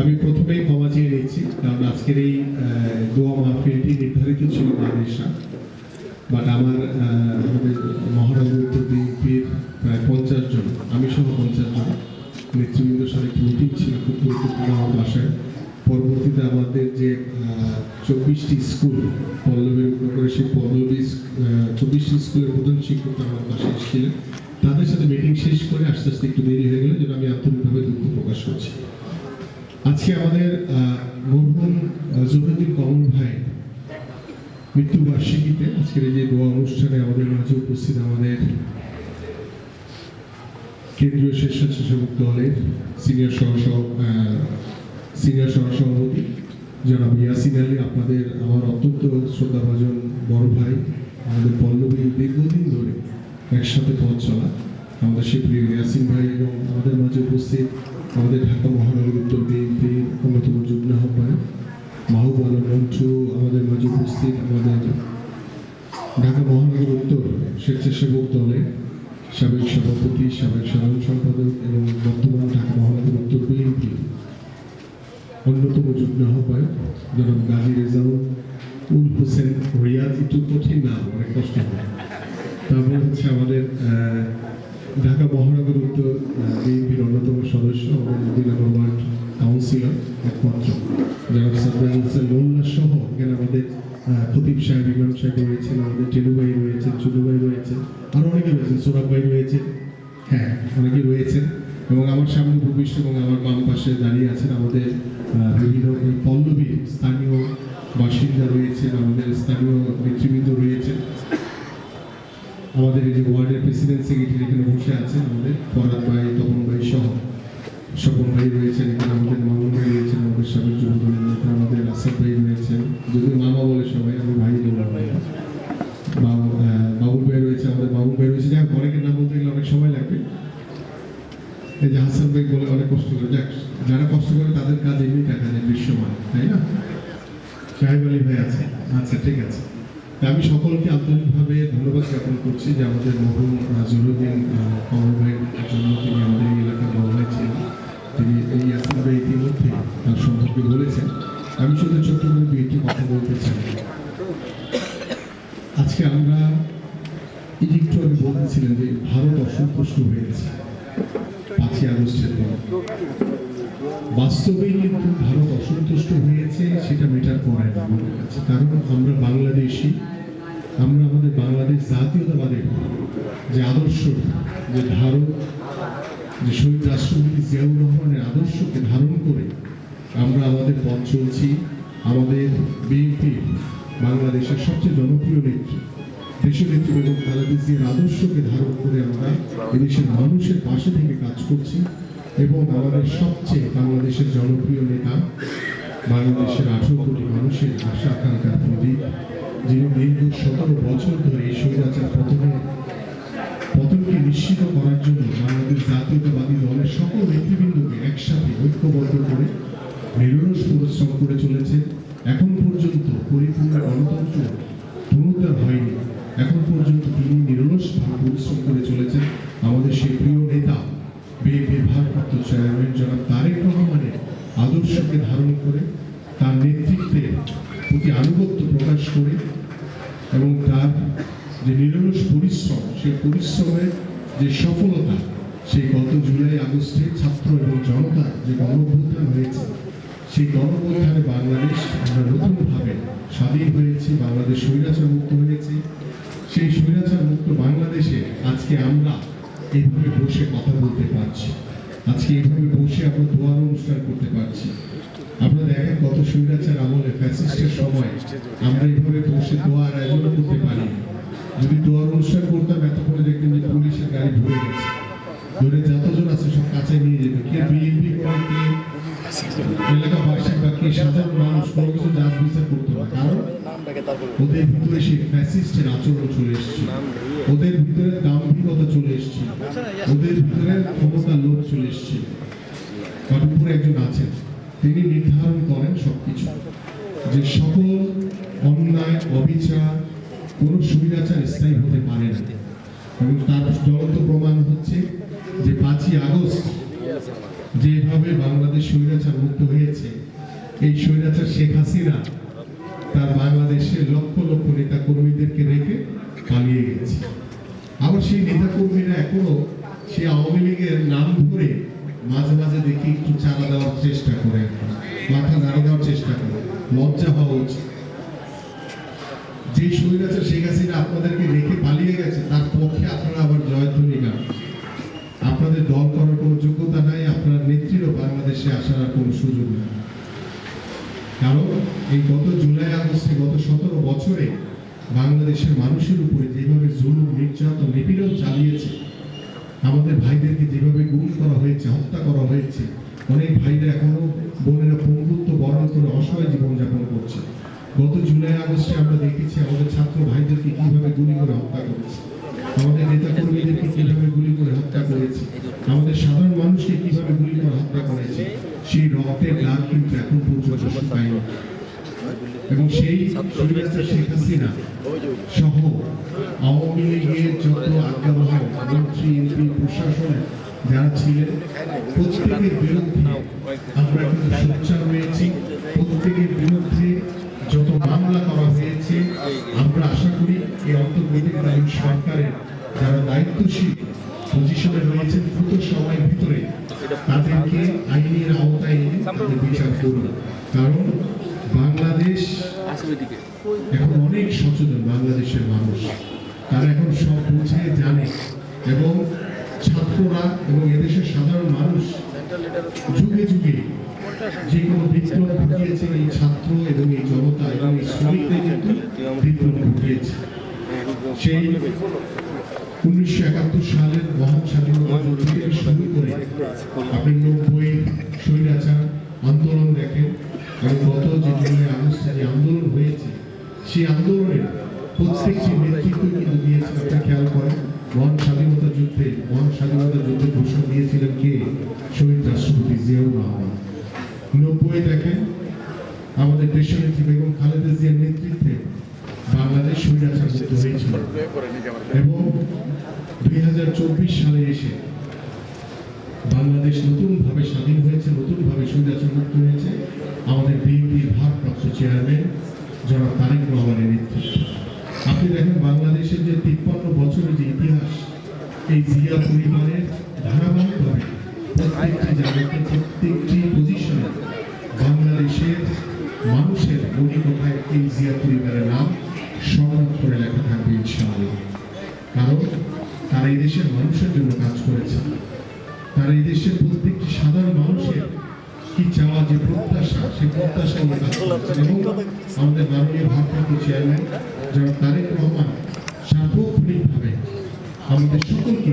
আমি প্রথমেই ক্ষমা চেয়ে নিচ্ছি, কারণ আজকের এই দোয়া মাহফিলটি নির্ধারিত ছিল বাদেশা বাট আমার বিএনপির প্রায় পঞ্চাশ জন, আমি সহ পঞ্চাশ জন নেতৃবৃন্দের সাথে একটি মিটিং ছিল খুব গুরুত্বপূর্ণ আমার বাসায়। পরবর্তীতে আমাদের যে চব্বিশটি স্কুল পল্লবীর উপর করে সেই পল্লবী চব্বিশটি স্কুলের প্রধান শিক্ষক আমার বাসায় এসেছিলেন। তাদের সাথে মিটিং শেষ করে আস্তে আস্তে একটু দেরি হয়ে গেল যেটা আমি আন্তরিকভাবে দুঃখ প্রকাশ করছি। আজকে আমাদের মরহুম জহুরুদ্দিন কমল ভাই মৃত্যুবার্ষিকীতে আজকের এই যে দোয়া অনুষ্ঠানে আমাদের মাঝে উপস্থিত আমাদের কেন্দ্রীয় স্বেচ্ছাসেবক দলের সিনিয়র সহ সিনিয়র সহসভাপতি জনাব ইয়াসিন আলী, আপনাদের আমার অত্যন্ত শ্রদ্ধাভাজন বড় ভাই, আমাদের পল্লবী, দীর্ঘদিন ধরে একসাথে পথ চলা আমাদের সে প্রিয় ইয়াসিন ভাই এবং আমাদের মাঝে উপস্থিত আমাদের ঢাকা মহানগর উত্তর বিএনপির অন্যতম যুগ্ম আহ্বায়ক মাহবুব আলম মঞ্চু আমাদের মাঝে উপস্থিত আমাদের ঢাকা মহানগর উত্তর স্বেচ্ছাসেবক দলের সাবেক সভাপতি, সাবেক সাধারণ সম্পাদক এবং বর্তমান ঢাকা মহানগর উত্তর বিএনপি অন্যতম যুগ্ম আহ্বায়ক জনাব গাজী রেজাউল উল হোসেন রিয়াজ একটু কঠিন না, অনেক কষ্ট হয়। তারপর হচ্ছে আমাদের ঢাকা মহানগর উত্তর বিএনপির অন্যতম সদস্য আমাদের কাউন্সিলর একমাত্র। জনাব সাদ্দাম হোসেন মোল্লা সহ, এখানে আমাদের খতিব সাহেব, ইমাম সাহেব রয়েছেন, আমাদের টেলু ভাই রয়েছেন চুলু ভাই রয়েছেন, আরও অনেকে রয়েছেন সোরাব ভাই রয়েছেন হ্যাঁ অনেকে রয়েছেন। এবং আমার সামনে ভূমিষ্ঠ এবং আমার বাম পাশে দাঁড়িয়ে আছেন আমাদের বিভিন্ন এই পল্লবীর স্থানীয় বাসিন্দা রয়েছেন, আমাদের স্থানীয় নেতৃবৃন্দ রয়েছেন। আমাদের এই যে ওয়ার্ডের প্রেসিডেন্ট সেক্রেটারি এখানে বসে আছেন আমাদের ফরাদ ভাই তপন ভাই সহ। স্বপন ভাই রয়েছেন এখানে আমাদের মামুন ভাই রয়েছেন আমাদের সাবেক যুবদল নেতা আমাদের আসাদ ভাই রয়েছেন। যদি মামা বলে সবাই আমি ভাই বললাম। আহ, বাবুল ভাই রয়েছে আমাদের বাবুল ভাই রয়েছে। যাই অনেকের নাম বলতে গেলে অনেক সময় লাগবে। এই যে হাসান ভাই বলে অনেক কষ্ট করে যাক যারা কষ্ট করে তাদের কাজ এমনি দেখা যায় দৃশ্যমান তাই না? সাহেব আলী ভাই আছে। আচ্ছা ঠিক আছে। আমি সকলকে আন্তরিকভাবে ধন্যবাদ জ্ঞাপন করছি যে আমাদের মরহুম জরুদ্দিন কমল ভাইয়ের জন্য তিনি আমাদের এই এলাকার বড় ভাই ছিলেন। তিনি এই ইয়াসিন ইতিমধ্যে তার সম্পর্কে বলেছেন। আমি শুধু ছোট্ট একটি কথা বলতে চাই। আজকে আমরা একটু আগে বলতেছিলেন যে ভারত অসন্তুষ্ট হয়েছে পাঁচই আগস্টের পর। বাস্তবে কিন্তু ভারত অসন্তুষ্ট হয়েছে, সেটা মেটার করে না আমাদের কাছে কারণ আমরা বাংলাদেশি আমরা আমাদের বাংলাদেশ জাতীয়তাবাদের যে আদর্শ, যে ধারণ, যে শহীদ রাষ্ট্রপতি জিয়াউর রহমানের আদর্শকে ধারণ করে আমরা আমাদের পথ চলছি। আমাদের বিএনপি বাংলাদেশের সবচেয়ে জনপ্রিয় নেত্রী দেশনেত্রী বেগম খালেদা জিয়ার আদর্শকে ধারণ করে আমরা এদেশের মানুষের পাশে থেকে কাজ করছি এবং আমাদের সবচেয়ে বাংলাদেশের জনপ্রিয় নেতা, বাংলাদেশের আঠারো কোটি মানুষের আশা, আকাঙ্ক্ষার প্রদীপ। যিনি দীর্ঘ সতেরো বছর ধরে এই স্বৈরাচার প্রথমে পতনকে নিশ্চিত করার জন্য বাংলাদেশ জাতীয়তাবাদী দলের সকল নেতৃবৃন্দকে একসাথে ঐক্যবদ্ধ করে নিরলস পরিশ্রম করে চলেছে। এখন পর্যন্ত পরিপূর্ণ গণতন্ত্র পুনরুদ্ধার হয়নি। এখন পর্যন্ত তিনি নিরলসভাবে পরিশ্রম করে চলেছেন। আমাদের সেই প্রিয় নেতা, বিএনপির ভারপ্রাপ্ত চেয়ারম্যান জনাব তারেক রহমানের আদর্শকে ধারণ করে তার নেতৃত্বের প্রতি আনুগত্য প্রকাশ করে এবং তার যে নিরলস পরিশ্রম সেই পরিশ্রমের যে সফলতা, সেই গত জুলাই আগস্টে ছাত্র এবং জনতা যে গণঅভ্যুত্থান হয়েছে, সেই গণঅভ্যুত্থানে বাংলাদেশ আমরা নতুনভাবে স্বাধীন হয়েছি, বাংলাদেশ স্বৈরাচার মুক্ত হয়েছে। সেই স্বৈরাচার মুক্ত বাংলাদেশে আজকে আমরা এইভাবে বসে কথা বলতে পারছি। আজকে এইভাবে বসে আমরা দোয়ার অনুষ্ঠান করতে পারছি। আপনারা দেখেন কত স্বৈরাচার আমলে ফ্যাসিস্টের সময় আমরা এইভাবে বসে দোয়ার আয়োজন করতে পারি। যদি দোয়ার অনুষ্ঠান করতাম এতক্ষণে দেখতেন যে পুলিশের গাড়ি ভরে গেছে। ধরে যতজন আছে সব কাছে নিয়ে যেত। কে বিএনপি করে কে এলাকাবাসী বা কে সাধারণ মানুষ কোনো কিছু যাচ বিচার করতো না। কারণ ওদের ভিতরে সেই ফ্যাসিস্টের আচরণ চলে এসেছে ওদের ভিতরে দাম্ভিকতা চলে এসেছে ওদের ভিতরে ক্ষমতার লোক চলে এসেছে একজন আছেন। তিনি নির্ধারণ করেন সবকিছু। যে সকল অন্যায়, অবিচার, কোনো সুবিধাচার স্থায়ী হতে পারে না। এবং তার জ্বলন্ত প্রমাণ হচ্ছে যে পাঁচই আগস্ট যেভাবে বাংলাদেশ স্বৈরাচার মুক্ত হয়েছে, এই স্বৈরাচার শেখ হাসিনা তার বাংলাদেশের লক্ষ লক্ষ নেতা কর্মীদেরকে রেখে পালিয়ে গেছে। আবার সেই নেতা কর্মীরা এখনও সেই আওয়ামী লীগের নাম ধরে মাঝে মাঝে দেখি একটু চারা দেওয়ার চেষ্টা করে, মাথা নাড়া দেওয়ার চেষ্টা করে, লজ্জা হওয়া উচিত। যে স্বৈরাচার শেখ হাসিনা আপনাদেরকে রেখে পালিয়ে গেছে, তার পক্ষে আপনারা আবার জয়ধ্বনি গান আপনাদের দল করার কোনো যোগ্যতা নাই, আপনার নেত্রীরও বাংলাদেশে আসার আর কোনো সুযোগ নেই। কারণ এই গত জুলাই, আগস্টে গত সতেরো বছরে বাংলাদেশের মানুষের উপরে যেভাবে জুলুম, নির্যাতন নিপীড়ন আমাদের ভাইদেরকে যেভাবে গুম করা হয়েছে, হত্যা করা হয়েছে, অনেক ভাইরা এখনও বোনেরা পঙ্গুত্ব বরণ করে অসহায় জীবনযাপন করছে। গত জুলাই আগস্টে আমরা দেখেছি আমাদের ছাত্র ভাইদেরকে কীভাবে গুলি করে হত্যা করেছে। আমাদের নেতা কর্মীদেরকে কীভাবে গুলি করে হত্যা করেছে। আমাদের সাধারণ মানুষকে কীভাবে গুলি করে হত্যা করেছে। সেই রক্তের দাগ কিন্তু এখন পর্যন্ত শুকায়নি। এবং সেই স্বৈরাচার শেখ হাসিনা সহ আওয়ামী লীগের যত আজ্ঞাবহ মন্ত্রী, এমপি প্রশাসনের যারা ছিলেন, প্রত্যেকের বিরুদ্ধে আমরা কিন্তু সোচ্চার হয়েছি। প্রত্যেকের বিরুদ্ধে যত মামলা করা হয়েছে, আমরা আশা করি এই অন্তর্বর্তীকালীন সরকারের যারা দায়িত্বশীল পজিশনে রয়েছেন, দ্রুত সময়ের ভিতরে তাদেরকে আইনের আওতায় এনে তাদের বিচার করুন। কারণ বাংলাদেশ এখন অনেক সচেতন বাংলাদেশের মানুষ। তারা এখন সব বুঝে জানে। এবং ছাত্ররা এবং এদেশের সাধারণ মানুষ যুগে যুগে যে কোনো বিপ্লব ঘটিয়েছে এই ছাত্র এবং এই জনতা এবং এই শ্রমিকদের কিন্তু বিপ্লব ঘটিয়েছে। সেই উনিশশো একাত্তর সালের মহান স্বাধীনতা থেকে শুরু করে আপনি নব্বই স্বৈরাচার আন্দোলন সেই আন্দোলনের প্রত্যেকটি নেতৃত্ব কিন্তু দিয়েছেন আপনি খেয়াল করেন। মহান স্বাধীনতা যুদ্ধে মহান স্বাধীনতা যুদ্ধে ঘোষণা দিয়েছিলেন কে? শহীদ রাষ্ট্রপতি জিয়াউর রহমান। নব্বই দেখেন আমাদের দেশনেত্রী বেগম খালেদা জিয়ার নেতৃত্বে বাংলাদেশ স্বৈরাচার মুক্ত হয়েছিল। এবং দুই হাজার চব্বিশ সালে এসে বাংলাদেশ নতুনভাবে স্বাধীন হয়েছে নতুনভাবে স্বৈরাচার মুক্ত হয়েছে। আমাদের বিএনপির ভারপ্রাপ্ত চেয়ারম্যান জনাব তারেক রহমানের নেতৃত্বে। আপনি দেখেন বাংলাদেশের যে তিপ্পান্ন বছরের যে ইতিহাস, এই জিয়া পরিবারের ধারাবাহিকভাবে প্রত্যেকটি জায়গাতে, প্রত্যেকটি পজিশনে বাংলাদেশের মানুষের মনিকথায় এই জিয়া পরিবারের নাম সংরক্ষণ করে লেখা থাকবে ইনশাআল্লাহ। কারণ তারা এই দেশের মানুষের জন্য কাজ করেছে। তারা এই দেশের প্রত্যেকটি সাধারণ মানুষের কি চাওয়া যে প্রত্যাশা সেই প্রত্যাশা এবং আমাদের মাননীয় ভারপ্রাপ্ত চেয়ারম্যান যারা তারেক রহমান সার্বক্ষণিকভাবে আমাদের সকলকে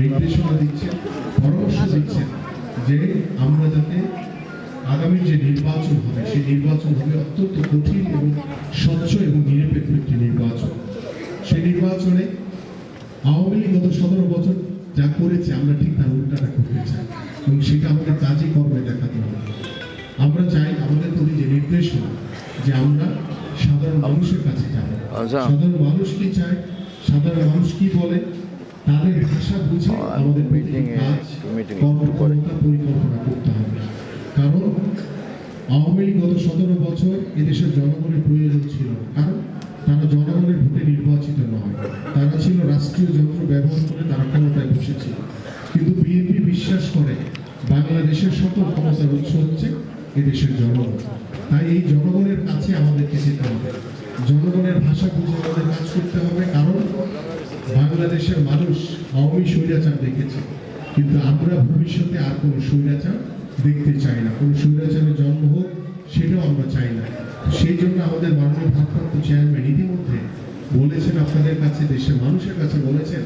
নির্দেশনা দিচ্ছেন পরামর্শ দিচ্ছেন যে আমরা যাতে আগামী যে নির্বাচন হবে সেই নির্বাচন হবে অত্যন্ত কঠিন এবং স্বচ্ছ এবং নিরপেক্ষ একটি নির্বাচন। সেই নির্বাচনে আওয়ামী লীগ গত সতেরো বছর যা করেছে আমরা ঠিক তার উল্টাটা করতে চাই। এবং সেটা আমাদের কাজে কর্মে দেখাতে হবে। আমরা চাই আমাদের প্রতি যে নির্দেশনা যে আমরা সাধারণ মানুষের কাছে যাব আচ্ছা। সাধারণ মানুষ কি চায়? সাধারণ মানুষ কি বলে? তাদের ভাষা বুঝে আমাদের এ- কাজ কর্মক্ষমতা পরিকল্পনা করতে হবে। কারণ আওয়ামী লীগ গত সতেরো বছর এদেশের জনগণের প্রয়োজন ছিল কারণ তারা জনগণের ভোটে নির্বাচিত নয়। তারা ছিল রাষ্ট্রীয় যন্ত্র ব্যবহার করে তারা ক্ষমতায় বসেছিল। কিন্তু বিএনপি বিশ্বাস করে বাংলাদেশের সকল ক্ষমতার উৎস হচ্ছে এদেশের জনগণ। তাই এই জনগণের কাছে আমাদেরকে যেতে হবে। জনগণের ভাষা বুঝে আমাদের কাজ করতে হবে, কারণ বাংলাদেশের মানুষ আওয়ামী স্বৈরাচার দেখেছে। কিন্তু আমরা ভবিষ্যতে আর কোনো স্বৈরাচার দেখতে চাই না। কোনো স্বৈরাচারের জন্ম হোক, সেটাও আমরা চাই না। সেই জন্য আমাদের মাননীয় ভারপ্রাপ্ত চেয়ারম্যান ইতিমধ্যে বলেছেন আপনাদের কাছে, দেশের মানুষের কাছে বলেছেন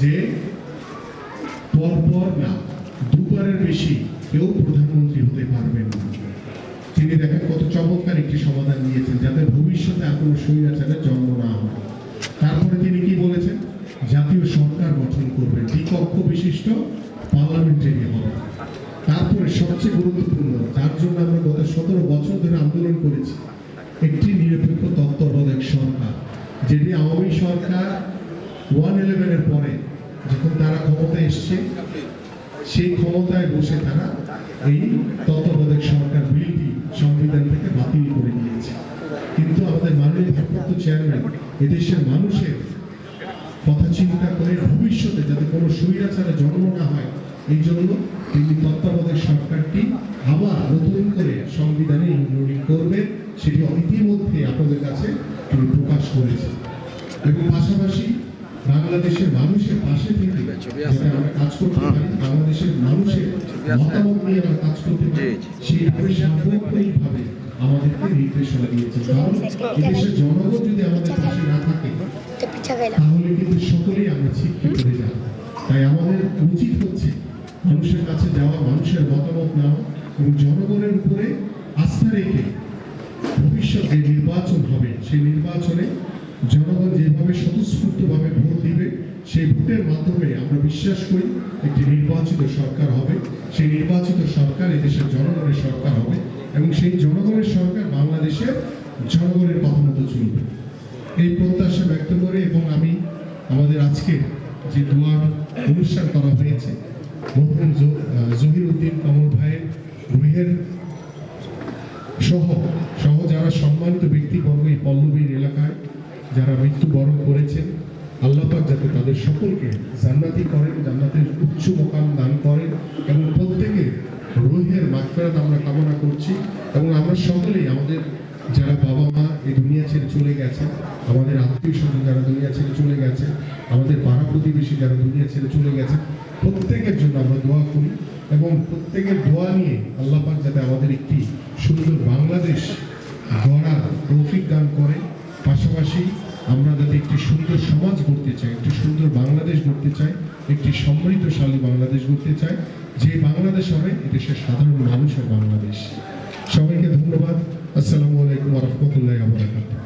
যে পরপর না, দুবারের বেশি কেউ প্রধানমন্ত্রী হতে পারবেন না। তিনি দেখেন কত চমৎকার একটি সমাধান দিয়েছেন, যাতে ভবিষ্যতে আর কোনো জন্ম না হয়। তারপরে তিনি কি বলেছেন? জাতীয় সরকার গঠন করবেন দ্বিকক্ষ বিশিষ্ট পার্লামেন্টারি হবে। তারপরে সবচেয়ে গুরুত্বপূর্ণ, যার জন্য আমরা গত সতেরো বছর ধরে আন্দোলন করেছি, একটি নিরপেক্ষ তত্ত্বাবধায়ক সরকার, যেটি আওয়ামী সরকার ওয়ান ইলেভেনের পরে যখন তারা ক্ষমতায় এসছে, সেই ক্ষমতায় বসে তারা এই তত্ত্বাবধায়ক সরকার বিলটি সংবিধান থেকে বাতিল করে দিয়েছে। কিন্তু আমাদের মাননীয় ভারপ্রাপ্ত চেয়ারম্যান এদেশের মানুষের কথা চিন্তা করে ভবিষ্যতে যাতে কোনো স্বৈরাচারে জন্ম না হয়, এই জন্য তিনি তত্ত্বাবধায়ক সরকারটি আবার নতুন করে সংবিধানে ইনক্লুডিং করবেন, সেটি ইতিমধ্যে আপনাদের কাছে তিনি প্রকাশ করেছেন। এবং পাশাপাশি বাংলাদেশের মানুষের পাশে থেকে যাতে কাজ করতে পারি বাংলাদেশের মানুষের মতামত নিয়ে আমরা কাজ করতে পারি সেইভাবে সার্বক্ষণিকভাবে আমাদেরকে নির্দেশনা দিয়েছে কারণ এদেশের জনগণ যদি আমাদের পাশে না থাকে তাহলে কিন্তু সকলেই আমরা ছিটকে পড়ে যাব। তাই আমাদের উচিত হচ্ছে মানুষের কাছে যাওয়া মানুষের মতামত নেওয়া এবং জনগণের উপরে আস্থা রেখে ভবিষ্যৎ যে নির্বাচন হবে সেই নির্বাচনে জনগণ যেভাবে স্বতঃস্ফূর্তভাবে ভোট দিবে সেই ভোটের মাধ্যমে আমরা বিশ্বাস করি একটি নির্বাচিত সরকার হবে। সেই নির্বাচিত সরকার এদেশের জনগণের সরকার হবে এবং সেই জনগণের সরকার বাংলাদেশের জনগণের কথা মতো চলবে। এই প্রত্যাশা ব্যক্ত করে এবং আমি আমাদের আজকে যে দোয়ার অনুষ্ঠান করা হয়েছে জ- জহির উদ্দিন কমল ভাইয়ের রুহের সহ সহ যারা সম্মানিত ব্যক্তিবর্গ এই পল্লবীর এলাকায়, যারা মৃত্যুবরণ করেছেন আল্লাহ পাক যাতে তাদের সকলকে জান্নাতি করেন, জান্নাতের উচ্চ মোকাম দান করেন এবং প্রত্যেকে রোহের মাত্রাত আমরা কামনা করছি এবং আমরা সকলেই, আমাদের যারা বাবা মা এই দুনিয়া ছেড়ে চলে গেছে, আমাদের আত্মীয় স্বজন যারা দুনিয়া ছেড়ে চলে গেছে, আমাদের পাড়া প্রতিবেশী যারা দুনিয়া ছেড়ে চলে গেছে, প্রত্যেকের জন্য আমরা দোয়া করি এবং প্রত্যেকের দোয়া নিয়ে আল্লাহ পাক যাতে আমাদের একটি সুন্দর বাংলাদেশ গড়া তৌফিক দান করে। পাশাপাশি আমরা যাতে একটি সুন্দর সমাজ গড়তে চাই, একটি সুন্দর বাংলাদেশ গড়তে চাই, একটি সমৃদ্ধশালী বাংলাদেশ গড়তে চাই, যে বাংলাদেশ হবে এদেশের সাধারণ মানুষের বাংলাদেশ। সবাইকে ধন্যবাদ। আসসালামু আলাইকুম রহমতুল্লাহ আবরাকাতুহ